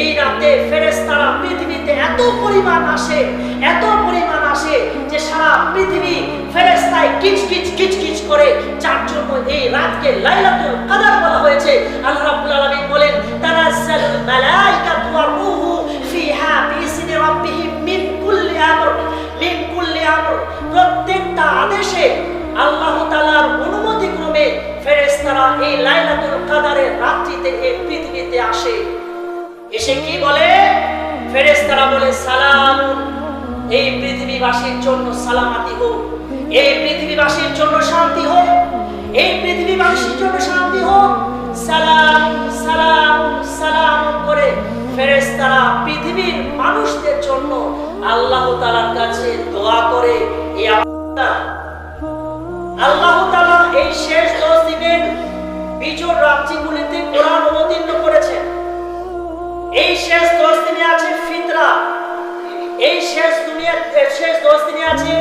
এই রাতে ফেরেশতারা পৃথিবীতে এত পরিমাণ আসে, এত পরিমাণ আসে যে সারা পৃথিবী ফেরেস্তায় কিচ কিচ কিচ কিচ করে। যার জন্য এই রাতকে লাইলাতুল কাদার বলা হয়েছে। আল্লাহ রাব্বুল আলামিন বলেন তানাজ্জালুল মালাইকাতু ওয়ার রূহু ফিহা বিইذনি রাব্বিহিম মিন কুল্লি আমর। মিন কুল্লি আমর। প্রত্যেকটা আদেশে আল্লাহ তাআলার অনুমতি ক্রমে ফেরেশতারা এই লাইলাতুল কদরের রাত্রিতে এই পৃথিবীতে আসে। এসে কি বলে? ফেরেশতারা বলে, সালাম। এই পৃথিবীবাসীর জন্য সালামাতি হোক। এই পৃথিবীবাসীর জন্য শান্তি হোক। এই পৃথিবীবাসীর জন্য শান্তি হোক। সালাম সালাম সালাম করে ফেরেশতারা পৃথিবীর মানুষদের জন্য আল্লাহ তাআলার কাছে দোয়া করে এই আল্লাহ তাআলা এই শেষ দশ দিনের বিজোড় রাত্রিগুলিতে কোরআন অবতীর্ণ করেছেন। এই শেষ দশ দিনে আছে ফিতরা। এই শেষ দুনিয়া শেষ দশ দিনে আছে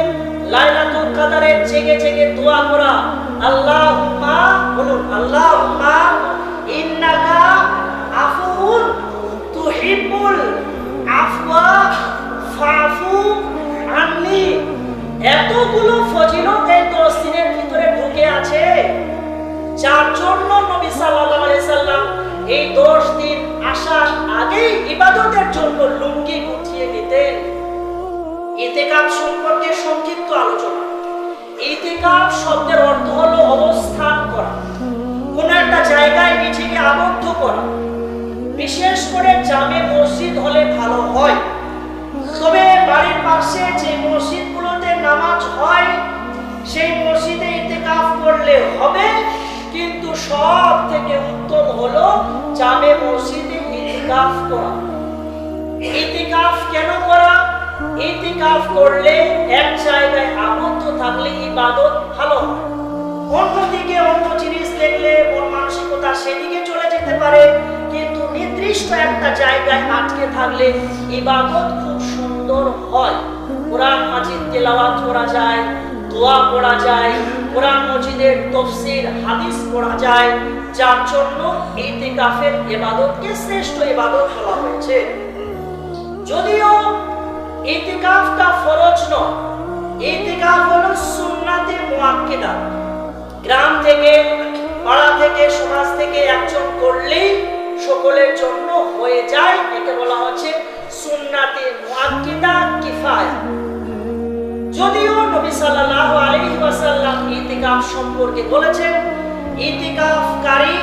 লাইলাতুল কাদারের জেগে জেগে দোয়া করা। আল্লাহুম্মা বলুন, আল্লাহুম্মা, ইন্নাকা আফুন তুহিব্বুল আফওয়া ফাফু আননি। এতগুলো ফজিলত এই দশ দিনের ভিতরে ঢুকে আছে। যার জন্য নবী সাল্লাল্লাহু আলাইহি সাল্লাম এই দশ দিন আসার আগেই ইবাদতের জন্য লুঙ্গি গুছিয়ে নিতেন ইতিকাফ সম্পর্কে সংক্ষিপ্ত আলোচনা। ইতিকাফ শব্দের অর্থ হলো অবস্থান করা। কোন একটা জায়গায় নিজেকে আবদ্ধ করা। বিশেষ করে জামে মসজিদ হলে ভালো হয়। তবে বাড়ির পাশে যে মসজিদগুলোতে নামাজ হয়, সেই মসজিদে ইতিকাফ করলে হবে, কিন্তু সব থেকে উত্তম হলো জামে মসজিদে ইতিকাফ করা। ইতিকাফ কেন করা? ইতিকাফ করলে এক জায়গায় আবদ্ধ থাকলে ইবাদত ভালো অন্যদিকে অন্য জিনিস দেখলে মন মানসিকতা সেদিকে চলে যেতে পারে, কিন্তু নির্দিষ্ট একটা জায়গায় আটকে থাকলে ইবাদত খুব সুন্দর হয়। কোরআন মাজিদ তেলাওয়াত করা যায়, দোয়া পড়া যায়, কোরআন মজিদের তফসির হাদিস পড়া যায় যার জন্য ইতিকাফের ইবাদতকে শ্রেষ্ঠ ইবাদত বলা হয়েছে। যদিও ইতিকাফটা ফরজ নয়, ইতিকাফ হলো সুন্নাতে মুআক্কিদা। গ্রাম থেকে, পাড়া থেকে, সমাজ থেকে একজন করলেই সকলের জন্য হয়ে যায়, একে বলা হচ্ছে সুন্নাতে মুআক্কিদা কিফায়া। যদিও নবী সাল্লাল্লাহু আলাইহি ওয়াসাল্লাম ইতিকাফ সম্পর্কে বলেছেন ইতিকাফকারী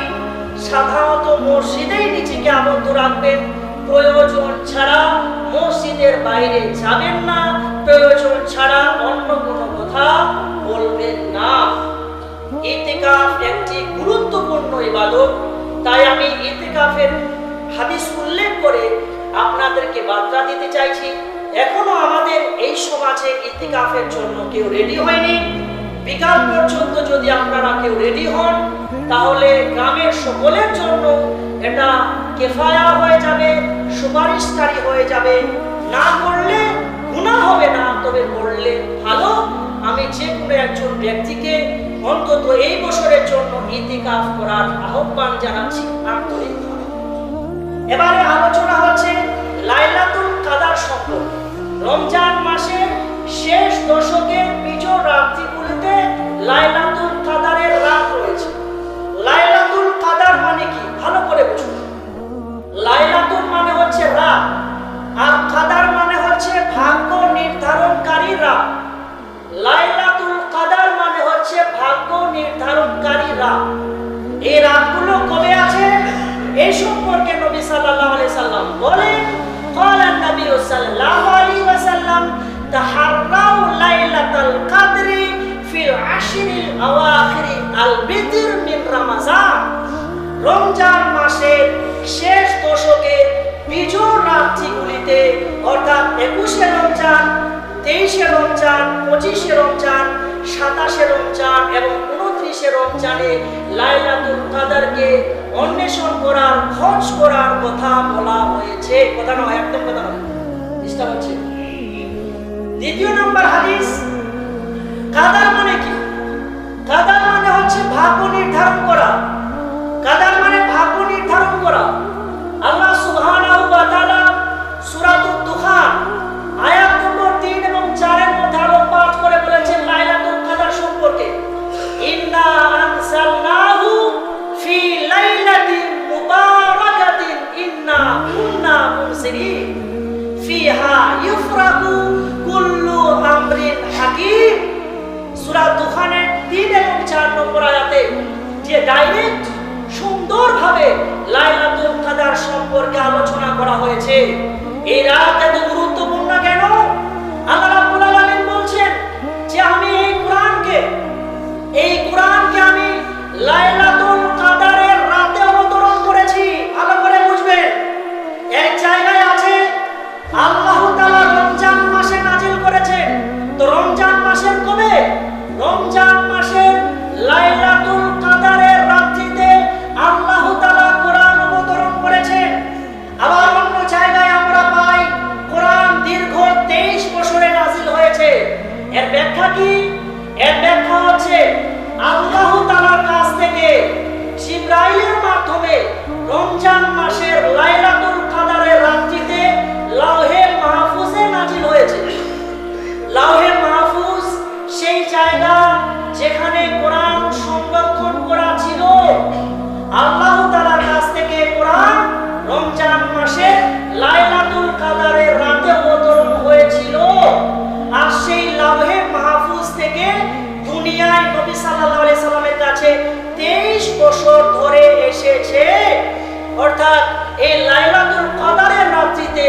সাধারণত মসজিদেই নিজেকে আবদ্ধ রাখবেন। প্রয়োজন ছাড়া মসজিদের বাইরে যাবেন না। প্রয়োজন ছাড়া অন্য কোনো কথা বলবেন না। ইতিকাফ একটি গুরুত্বপূর্ণ ইবাদত। তাই আমি ইতিকাফের হাদিস উল্লেখ করে আপনাদেরকে বার্তা দিতে চাইছি। এখনও আমাদের এই সমাজে ইতিকাফের জন্য কেউ রেডি হয়নি। বিকাল পর্যন্ত যদি আপনারা কেউ রেডি হন, তাহলে গ্রামের সকলের জন্য এটা কেফায়া হয়ে যাবে, সুপারিশকারী হয়ে যাবে। না করলে গুনাহ হবে না, তবে করলে ভালো। আমি যে কোনো একজন ব্যক্তিকে অন্তত এই বছরের জন্য ইতিকাফ করার আহ্বান জানাচ্ছি। আন্তরিকভাবে এবারে আলোচনা হচ্ছে লাইলাতুল কাদার লাইলাতুল কাদারের রাত রয়েছে লাইলাতুল কাদার মানে কি ভালো করে বুঝুন লাইলাতুল মানে হচ্ছে রাত আর কাদার মানে হচ্ছে ভাগ্য নির্ধারণকারী রাত লাইলাতুল কাদার মানে হচ্ছে ভাগ্য নির্ধারণকারী রাত এই রাতগুলো কবে আছে এই সম্পর্কে নবী সাল্লাল্লাহু আলাইহি সাল্লাম বলেন قال النبي صلى الله عليه وسلم تحروا ليلة القدر في العشر الأواخر البدر من رمضان রমজান মাসের শেষ দশকে বিজোড় রাত্রিগুলিতে অর্থাৎ একুশে রমজান তেইশে রমজান পঁচিশে রমজান সাতাশে রমজান এবং উনত্রিশে রমজানে লাইলাতুল কাদারকে অন্বেষণ করার খোঁজ করার কথা বলা হয়েছে কথা নয় একদম কথা নয় ডিস্টার্ব হচ্ছে দ্বিতীয় নম্বর হাদিস কাদার মানে কি? কাদার মানে হচ্ছে ভাগ্য নির্ধারণ করা। কাদার মানে ভাগ্য নির্ধারণ করা। আল্লাহ চার করা যেখানে কোরআন সংরক্ষণ করা ছিল, আল্লাহ তাআলার কাছ থেকে কোরআন রমজান মাসে লাইলাতুল কাদারের রাতে অবতরণ হয়েছিল। আর সেই লাউহে মাহফুজ থেকে দুনিয়ায় নবী সাল্লাল্লাহু আলাইহি সাল্লামের কাছে 23 বছর ধরে এসেছে। অর্থাৎ এই লাইলাতুল কদরের রাত্রিতে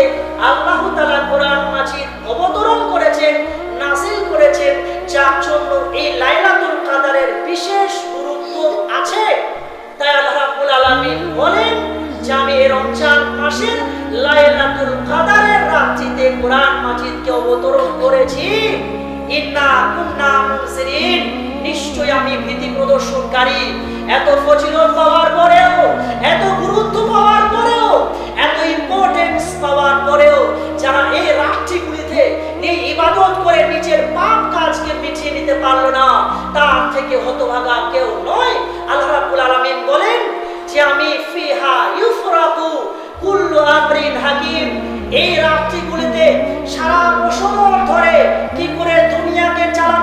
আল্লাহ তাআলা কোরআন মাজিদ অবতরণ করেছেন, নাযিল করেছেন। যার জন্য এই লাইলাতুল কদরের বিশেষ গুরুত্ব আছে। তাই আল্লাহ রাব্বুল আলামিন বলেন যে আমি এই রমজান মাসের লাইলাতুল কদরের রাত্রিতে কোরআন মাজিদকে অবতরণ করেছি। ইন্না কুন্না মুনসিরিন নিশ্চয় আমি ভীতি প্রদর্শনকারী। এত ফজিলত পাওয়ার পরেও, এত গুরুত্ব পাওয়ার পরেও, এত ইম্পর্টেন্স পাওয়ার পরেও যারা এই রাত্রিগুলিতে এই ইবাদত করে নিজের পাপ কাজকে মিটিয়ে নিতে পারল না। তার থেকে হতভাগা কেউ নয়। আল্লাহ রাব্বুল আলামিন বলেন যে, আমি ফিহা ইউফরাকু কুল্লু আমরিন হাকিম। এই রাত্রিগুলিতে সারা বছর ধরে কি করে দুনিয়াকে চালানো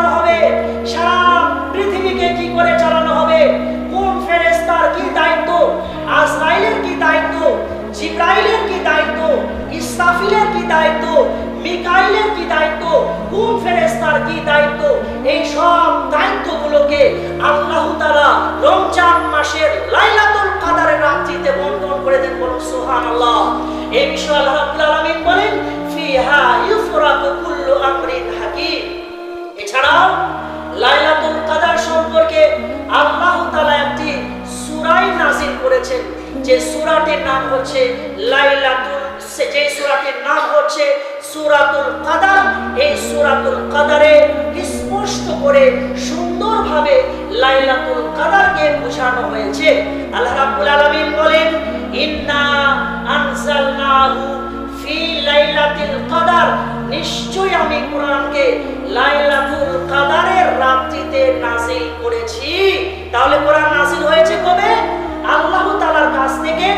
দায়িত্ব, কোন ফেরেশতার কি দায়িত্ব? এই সব দায়িত্বগুলোকে আল্লাহ তাআলা রমজান মাসের লাইলাতুল কাদারের রাত্রিতে বন্টন করে দেন বলুন, সুবহানাল্লাহ। এই বিষয়ে আল্লাহ রাব্বুল আলামিন বলেন, ফিহা ইউফরাকু কুল্লু আমরিন হাকিম। এছাড়াও লাইলাতুল কাদার সম্পর্কে আল্লাহ তাআলা একটি সূরাই নাযিল করেছেন, যে সূরাটির নাম হচ্ছে লাইলাতুল, যে সূরাটির নাম হচ্ছে সূরাতুল কাদার, এই সুরাতুল কাদারে স্পষ্ট করে সুন্দরভাবে লাইলাতুল কাদারকে বোঝানো হয়েছে। আল্লাহ রাব্বুল আলামিন বলেন, ইন্না আনজালনাহু ফি লাইলাতিল কাদার। নিশ্চয়ই আমি কোরআনকে লাইলাতুল কাদারের রাত্রিতে নাযিল করেছি। তাহলে কোরআন নাযিল হয়েছে কবে? আল্লাহ তাআলার কাছ থেকে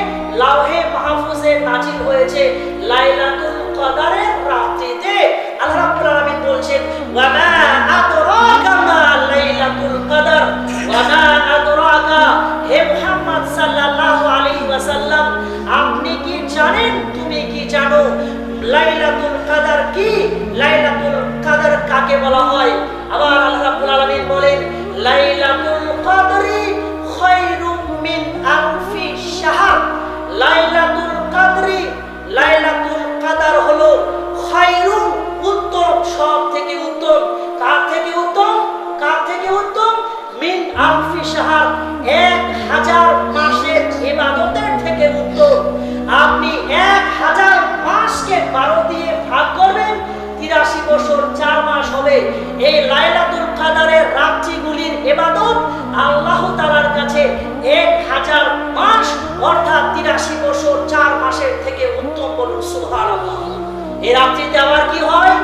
লাউহে মাহফুজে নাযিল হয়েছে লাইলাতুল কাদারের রাত্রিতে আল্লাহ রাব্বুল আলামিন বলছেন ওয়া মা অর্থাৎ তিরাশি বছর চার মাসের থেকে উত্তম বলুন, সুবহানাল্লাহ। এই রাত্রিতে আবার কি হয়?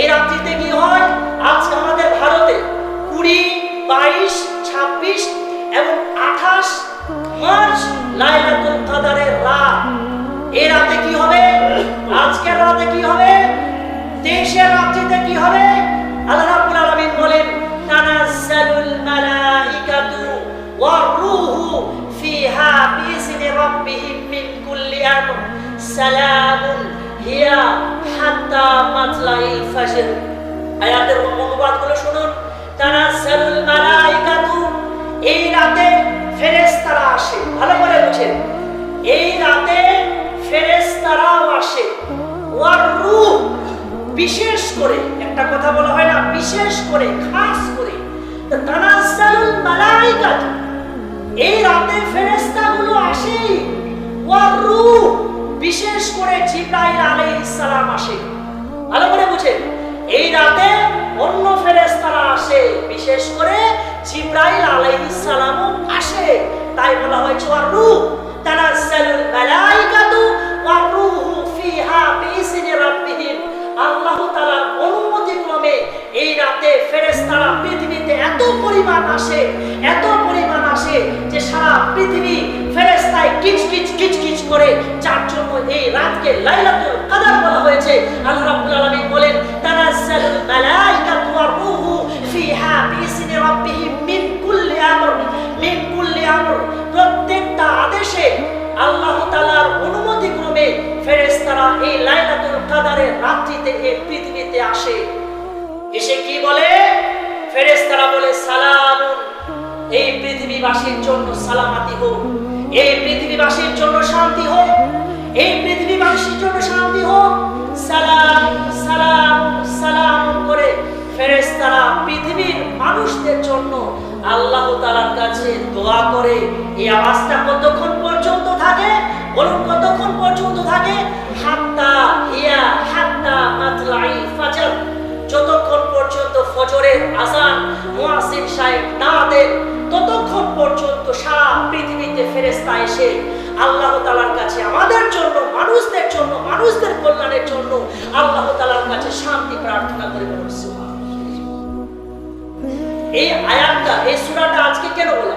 এই রাত্রিতে কি হয়? আজকে আমাদের ভারতে কুড়ি, বাইশ, ছাব্বিশ এবং আঠাশ মার্চ লাইলাতুল রাত। এই রাতে কি হবে? আজকের রাতে কি হবে? দেশের রাত্রিতে কি হবে? আল্লাহ রাব্বুল আলামিন বলেন, তানাজ্জালুল মালাইকাতু রূহু ফিহা বিইذনি রাব্বিহিম মিন কুল্লি আমর সালামুন হিয়া হাত্তা মাতলাইল ফাজর আয়াতের অনুবাদগুলো শুনুন। তানাজ্জালুল মালাইকাতু। এই রাতে ফেরেশতারা আসে। ভালো করে বুঝেন। এই রাতে ফেরেশতারাও আসে। ওয়ার রূহ বিশেষ করে, একটা কথা বলা হয় না, বিশেষ করে, খাস করে। তানাজ্জালুল মালাইকাত। এই রাতে ফেরেশতাগুলো আসে ওয়ার বিশেষ করে জিব্রাইল আলাইহিস আসে। ভালো করে বুঝেন, এই রাতে অন্য ফেরেশতারা আসে, বিশেষ করে জিব্রাইল আলাইহিস সালামও আসে। তাই বলা হয়েছে ওয়ার তানাজ্জালুল মালাইকাতু ওয়ার রূহু ফিহা বিইذনি রাব্বিহিম। আল্লাহ তাআলার অনুমতি ক্রমে এই রাতে ফেরেশতারা পৃথিবীতে এত পরিমাণ আসে, এত পরিমাণ আসে যে সারা পৃথিবী ফেরেস্তায় কিচ কিচ কিচ কিচ করে। যার জন্য এই রাতকে লাইলাতুল কাদার বলা হয়েছে। আল্লাহ রাব্বুল আলামিন বলেন, তানাজ্জালুল মালাইকাতু ওয়ার রূহু ফিহা বিইذনি রাব্বিহিম মিন কুল্লি আমর মিন কুল্লি আমর প্রত্যেকটা আদেশে আল্লাহ তাআলার অনুমতি ক্রমে ফেরেশতারা এই লাইলাতুল কদরের রাত্রিতে এই পৃথিবীতে আসে। এসে কি বলে? ফেরেশতারা বলে সালাম এই পৃথিবীবাসীর জন্য সালামাতি হোক। এই পৃথিবীবাসীর জন্য শান্তি হোক। এই পৃথিবীবাসীর জন্য শান্তি হোক। সালাম সালাম সালাম করে ফেরেশতারা পৃথিবীর মানুষদের জন্য আল্লাহ তাআলার কাছে দোয়া করে। এই আওয়াজটা কতক্ষণ পর্যন্ত থাকে? বলুন, কতক্ষণ পর্যন্ত থাকে? হাত্তা, হিয়া, হাত্তা পৃথিবীতে ফেরেশতা এসে আল্লাহ তাআলার কাছে আমাদের জন্য, মানুষদের জন্য, মানুষদের কল্যাণের জন্য আল্লাহ তাআলার কাছে শান্তি প্রার্থনা করে বলুন এই আয়াতটা, এই সূরাটা আজকে কেন বলা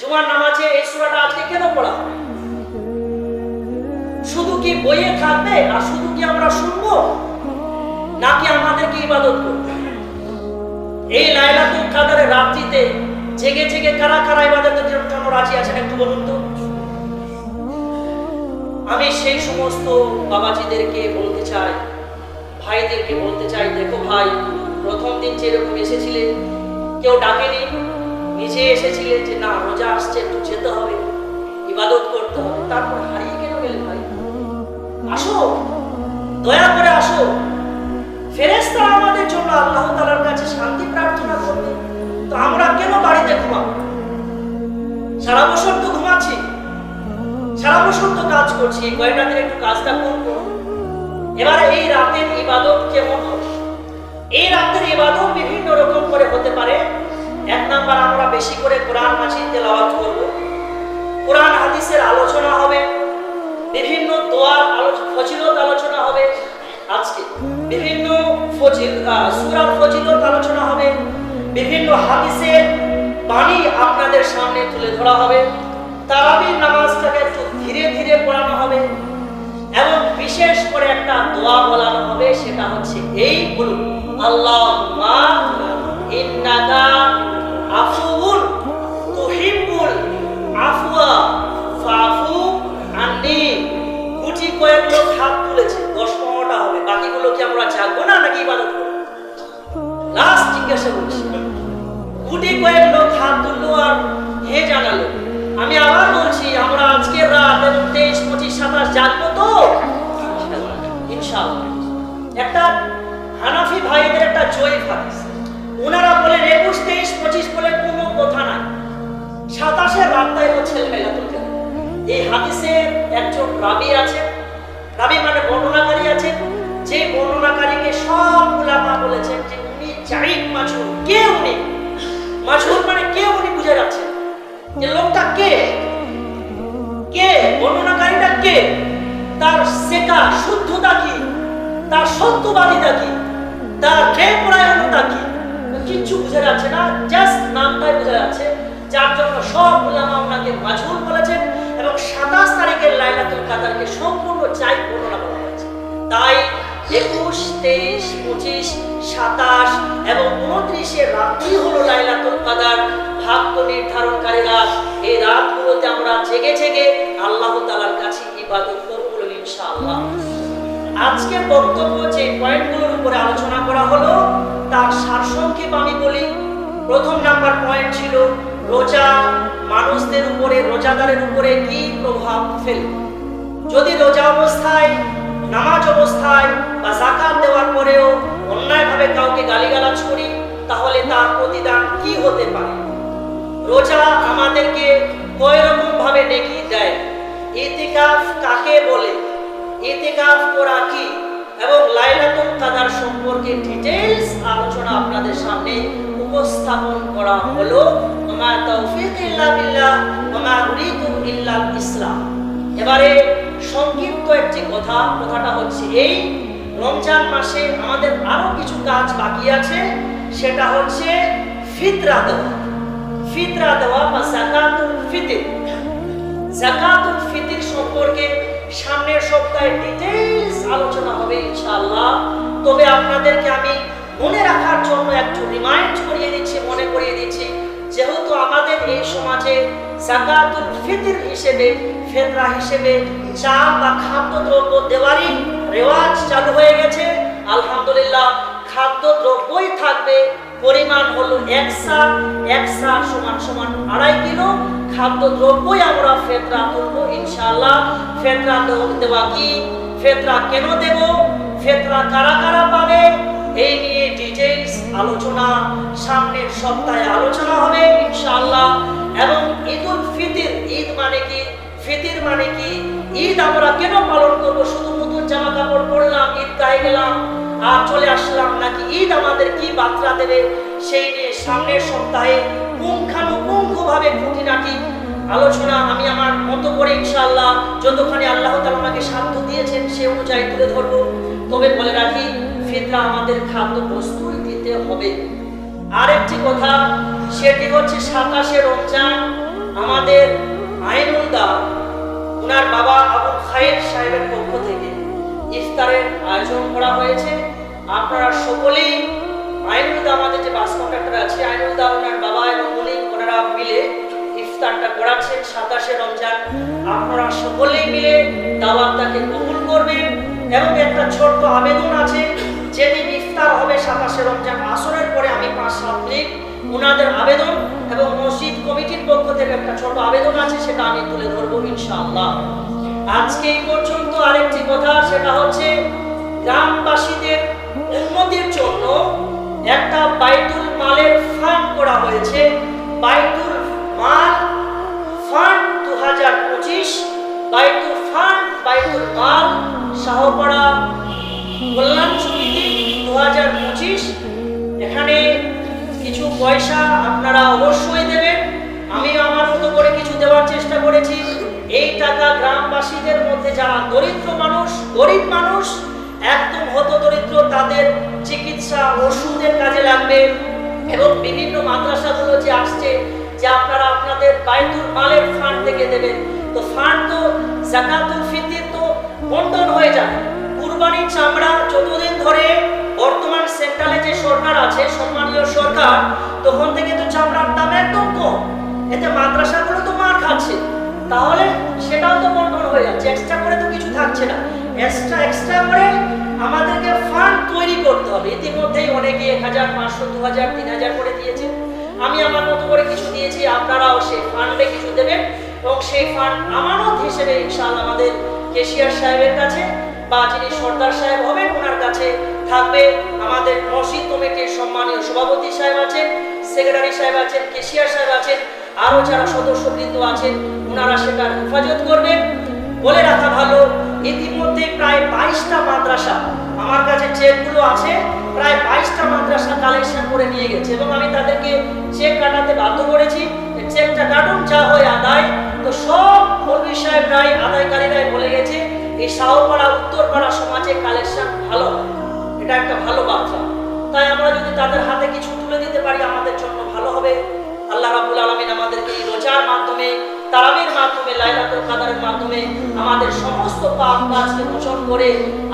জুমার নামাজে এই সূরাটা আজকে কেন পড়া শুধু কি বইয়ে থাকবে আর শুধু কি আমরা শুনব? নাকি আমাদেরকে ইবাদত করতে হবে? এই লাইলাতুল কাদারের রাত্রিতে জেগে জেগে কারা কারা ইবাদতের জন্য সেই সমস্ত বাবাজিদেরকে বলতে চাই, ভাইদেরকে বলতে চাই, দেখো ভাই, প্রথম দিন যেরকম এসেছিলেন কেউ ডাকেনি, নিজে এসেছিলেন যে না, রোজা আসছে, একটু যেতে হবে, ইবাদত করতে হবে, তারপর হারিয়ে কেন গেলে ভাই? আসো, দয়া করে আসো। ফেরেশতা আমাদের জন্য আল্লাহ তাআলার কাছে শান্তি প্রার্থনা করবে, তো আমরা কেন বাড়িতে ঘুমাবো? সারা বছর তো ঘুমাচ্ছি। সারা বছর তো কাজ করছি কয়টা দিন একটু কাজটা করব। এবারে এই রাতের ইবাদত কেমন এই রাতের ইবাদত বিভিন্ন রকম করে হতে পারে। এক নাম্বার আমরা বেশি করে কোরআন মাজিদ তেলাওয়াত করব। কোরআন হাদিসের আলোচনা হবে। বিভিন্ন দোয়ার আলোচনা ফজিলত আলোচনা হবে। আজকে বিভিন্ন ফজিল সূরার ফজিলত আলোচনা হবে। বিভিন্ন হাদিসের বাণী আপনাদের সামনে তুলে ধরা হবে। তারাবির নামাজটাকে একটু ধীরে ধীরে পড়ানো হবে। এবং বিশেষ করে একটা দোয়া বলানো হবে, সেটা হচ্ছে, এই বলুন, আল্লাহুম্মা ইন্নাকা আফুউন তুহিব্বুল আফওয়া ফাফু আন্নি। গুটি কয়েক লোক হাত তুলেছে, দশ পনেরোটা হবে, বাকিগুলো কি আমরা জাগবো না নাকি ইবাদত করব? লাস্ট জিজ্ঞাসা করছি গুটি কয়েক লোক হাত তুললো আর হে জানালো আমি আবার বলছি, আমরা আজকের রাত এবং তেইশ, পঁচিশ, সাতাশ জানব তো? একটা হানাফি ভাইদের একটা জয়ী হাদিস। ওনারা বলেন, একুশ, তেইশ, পঁচিশ বলে কোনো কথা নাই। সাতাশের রাতটাই হচ্ছে লাইলাতুল কদর এই হাদিসের একজন রাবি আছে। রাবি মানে বর্ণনাকারী আছে। যে বর্ণনাকারীকে সব উলামা বলেছেন যে কে? কে? বর্ণনাকারীটা কে? তার শেখা শুদ্ধতা কি? তার সত্যবাদিতা কি? তার ন্যায়পরায়ণতা কি? কিচ্ছু বুঝে যাচ্ছে না জাস্ট নামটাই বোঝা যাচ্ছে। যার জন্য সব উলামা ওনাকে মাঝুর বলেছেন এবং সাতাশ তারিখের লাইলাতুল কাদারকে সম্পূর্ণ চাই বর্ণনা করা হয়েছে। তাই একুশ, তেইশ, পঁচিশ, সাতাশ এবং উনত্রিশের রাত্রি হলো লাইলাতুল কাদার ভাগ্য নির্ধারণকারী রাত এই রাতগুলোতে আমরা জেগে জেগে আল্লাহ তালার কাছে ইবাদত করব ইনশাআল্লাহ। আজকের বক্তব্য যে পয়েন্টগুলোর উপরে আলোচনা করা হলো, তার সারসংক্ষেপ আমি বলি। প্রথম নাম্বার পয়েন্ট ছিল, রোজা মানুষদের উপরে, রোজাদারের উপরে কি প্রভাব ফেলে যদি রোজা অবস্থায় নামাজ অবস্থায় বা জাকাত দেওয়ার পরেও অন্যায়ভাবে কাউকে গালিগালাজ করি, তাহলে তার প্রতিদান কি হতে পারে? রোজা আমাদেরকে কয় রকম ভাবে নেকি দেয়? ইতিকাফ কাকে বলে? ইতিকাফ করা কি? এবং লাইলাতুল কাদার সম্পর্কে ডিটেইলস আলোচনা আপনাদের সামনে উপস্থাপন করা হলো। আমার তৌফিক ইল্লা বিল্লাহ ওমা উরিদু ইল্লাল ইসলাম। এবারে সংক্ষিপ্ত একটি কথা, কথাটা হচ্ছে এই। রমজান মাসে আমাদের আরও কিছু কাজ বাকি আছে, সেটা হচ্ছে ফিতরা দেওয়া। ফিতরা দেওয়া বা জাকাতুল ফিতর। জাকাতুল ফিতর সম্পর্কে সামনের সপ্তাহে ডিটেইলস আলোচনা হবে ইনশাআল্লাহ। তবে আপনাদেরকে আমি মনে রাখার জন্য একটু রিমাইন্ড করিয়ে দিচ্ছি, মনে করিয়ে দিচ্ছি। যেহেতু আমাদের এই সমাজে জাকাতুল ফিতর হিসেবে, ফেতরা হিসেবে চাল বা খাদ্যদ্রব্য দেওয়ারই রেওয়াজ চালু হয়ে গেছে। আলহামদুলিল্লাহ, খাদ্যদ্রব্যই থাকবে। পরিমাণ হলো একসা একসা সমান সমান আড়াই কিলো। খাদ্যদ্রব্যই আমরা ফেতরা তুলবো ইনশাআল্লাহ। ফেতরা দেওয়া কি? ফেতরা কেন দেব? ফেতরা কারা কারা পাবে? এই নিয়ে ডিটেইলস আলোচনা সামনের সপ্তাহে আলোচনা হবে, ইনশাআল্লাহ। এবং ঈদুল ফিতর, ঈদ মানে কি? ফিতর মানে কি? ঈদ আমরা কেন পালন করব? শুধু নতুন জামা কাপড় পরলাম ঈদ গায়ে গেলাম, আর চলে আসলাম, নাকি ঈদ আমাদের কি বার্তা দেবে? সেই নিয়ে সামনের সপ্তাহে পুঙ্খানুপুঙ্খ ভাবে খুঁটিনাটি আলোচনা আমি আমার মতো করে, ইনশাআল্লাহ, যতখানি আল্লাহ তাআলা আমাকে সাধ্য দিয়েছেন, সে অনুযায়ী তুলে ধরবো। তবে বলে রাখি ফিতরা আমাদের খাদ্য বস্তুই দিতে হবে। আরেকটি কথা, সেটি হচ্ছে সাতাশে রমজান আমাদের আইনুলদা ওনার বাবা আবু খায়ের সাহেবের পক্ষ থেকে ইফতারের আয়োজন করা হয়েছে। আপনারা সকলেই আইনুলদা আমাদের যে বাস কন্ট্রাক্টর আছে আইনুলদা ওনার বাবা এবং উনি ওনারা মিলে ইফতারটা করাচ্ছেন সাতাশে রমজান। আপনারা সকলেই মিলে দাওয়াতটাকে কবুল করবেন এবং একটা ছোট্ট আবেদন আছে যেদিন ইফতার হবে সাতাশে রমজান আসরের পরে আমি পাঁচ মিনিট ওনাদের আবেদন এবং মসজিদ কমিটির পক্ষ থেকে একটা ছোট আবেদন আছে, সেটা আমি তুলে ধরবো ইনশাআল্লাহ। আজকে এই পর্যন্ত আরেকটি কথা, সেটা হচ্ছে গ্রামবাসীদের উন্নতির জন্য একটা বাইতুল মালের ফান্ড করা হয়েছে। বাইতুল মাল ফান্ড দু হাজার পঁচিশ, বাইতুল ফান্ড বাইতুল মাল শাহপাড়া কল্যাণ সমিতি দু হাজার পঁচিশ, এখানে কিছু পয়সা আপনারা অবশ্যই দেবেন। আমি আমার মতো করে কিছু দেওয়ার চেষ্টা করেছি। এই টাকা গ্রামবাসীদের মধ্যে যারা দরিদ্র মানুষ, গরিব মানুষ, একদম হত দরিদ্র, তাদের চিকিৎসা, ওষুধের কাজে লাগবে এবং বিভিন্ন মাদ্রাসাগুলো যে আসছে, যে আপনারা আপনাদের বাইতুল মালের ফান্ড থেকে দেবেন। তো ফান্ড তো জাকাতুল ফিতির তো বন্টন হয়ে যাবে। কুরবানির চামড়া যতদিন ধরে বর্তমান সেন্ট্রালে যে সরকার আছে, সম্মানীয় সরকার, তখন থেকে তো চামড়ার দাম একদম কম। এতে মাদ্রাসাগুলো তো মার খাচ্ছে। তাহলে সেটাও তো বন্টন হয়ে যাচ্ছে। এক্সট্রা করে তো কিছু থাকছে না। এক্সট্রা এক্সট্রা করে আমাদেরকে ফান্ড তৈরি করতে হবে। ইতিমধ্যেই অনেকে এক হাজার, পাঁচশো, দু হাজার, তিন হাজার করে দিয়েছে। আমি আমার মতো করে কিছু দিয়েছি, আপনারাও সেই ফান্ডে কিছু দেবেন। এবং সেই ফান্ড আমানত হিসেবে ইনশাআল্লাহ আমাদের কেশিয়ার সাহেবের কাছে বা যিনি সর্দার সাহেব হবেন, ওনার কাছে থাকবে আমাদের মসজিদ কমিটির সম্মানীয় সভাপতি সাহেব আছেন, সেক্রেটারি সাহেব আছেন, কেশিয়ার সাহেব আছেন, আরও যারা সদস্যবৃন্দ আছেন, ওনারা সেটার হেফাজত করবেন। বলে রাখা ভালো, ইতিমধ্যে প্রায় বাইশটা মাদ্রাসা আমার কাছে চেকগুলো আছে, প্রায় বাইশটা মাদ্রাসা কালেকশন করে নিয়ে গেছে এবং আমি তাদেরকে চেক কাটাতে বাধ্য করেছি। চেকটা কাটুন, যা হয় আদায়। তো সব কর্মী সাহেবরাই আদায়কারীরাই এই শাহপাড়া উত্তরপাড়া সমাজে কালেকশন ভালো। এটা একটা ভালো বার্তা তাই আমরা যদি তাদের হাতে কিছু তুলে দিতে পারি, আমাদের জন্য ভালো হবে। আল্লাহ রাবুল আলমিন আমাদেরকে এই রোজার মাধ্যমে, তারাবির মাধ্যমে, লাইলাতুল কাদারের মাধ্যমে আমাদের সমস্ত পাপ কাজকে মোচন করে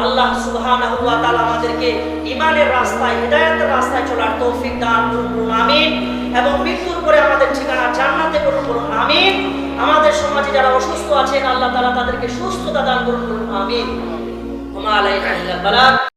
আল্লাহ সুবহানাহু আমাদেরকে ঈমানের রাস্তায়, হিদায়াতের রাস্তায় চলার তৌফিক দান করুন, আমিন। এবং মৃত্যুর পরে আমাদের ঠিকানা জান্নাতে করুন আমিন। আমাদের সমাজে যারা অসুস্থ আছেন আল্লাহ তারা তাদেরকে সুস্থতা দান করুন। বলুন